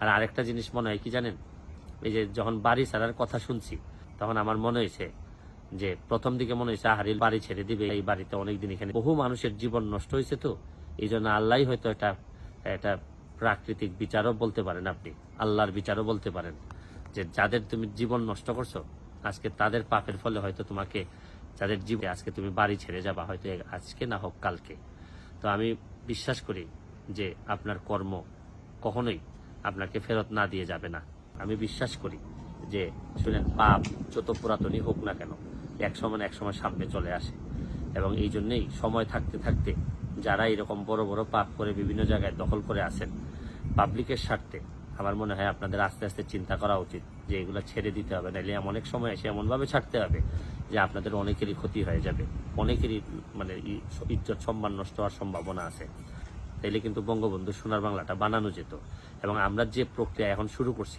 আর আরেকটা জিনিস মনে হয় কি জানেন? এই যে যখন বাড়ি ছাড়ার কথা শুনছি, তখন আমার মনে হয়েছে যে প্রথম দিকে মনে হয়েছে আহারিল বাড়ি ছেড়ে দিবে, এই বাড়িতে অনেকদিন এখানে বহু মানুষের জীবন নষ্ট হয়েছে তো। এই জন্য আল্লাহ হয়তো এটা এটা প্রাকৃতিক বিচারও বলতে পারেন আপনি, আল্লাহর বিচারও বলতে পারেন, যে যাদের তুমি জীবন নষ্ট করছ, আজকে তাদের পাপের ফলে হয়তো তোমাকে, যাদের জীবনে, আজকে তুমি বাড়ি ছেড়ে যাবা, হয়তো আজকে না হোক কালকে। তো আমি বিশ্বাস করি যে আপনার কর্ম কখনোই আপনাকে ফেরত না দিয়ে যাবে না। আমি বিশ্বাস করি যে, শুনেন, পাপ যত পুরাতনই হোক না কেন, এক সময় এক সময় সামনে চলে আসে। এবং এই জন্যেই সময় থাকতে থাকতে যারা এরকম বড় বড় পাপ করে বিভিন্ন জায়গায় দখল করে আসেন পাবলিকের স্বার্থে আমার মনে হয় আপনাদের আস্তে আস্তে চিন্তা করা উচিত যে, এগুলো ছেড়ে দিতে হবে। নাহলে অনেক সময় এসে এমনভাবে ছাড়তে হবে যে, আপনাদের অনেকেরই ক্ষতি হয়ে যাবে। অনেকেরই মানে ইজ্জত সম্মান নষ্ট হওয়ার সম্ভাবনা আছে। তাইলে কিন্তু বঙ্গবন্ধু সোনার বাংলাটা বানানো যেত। এবং আমরা যে প্রক্রিয়া এখন শুরু করছি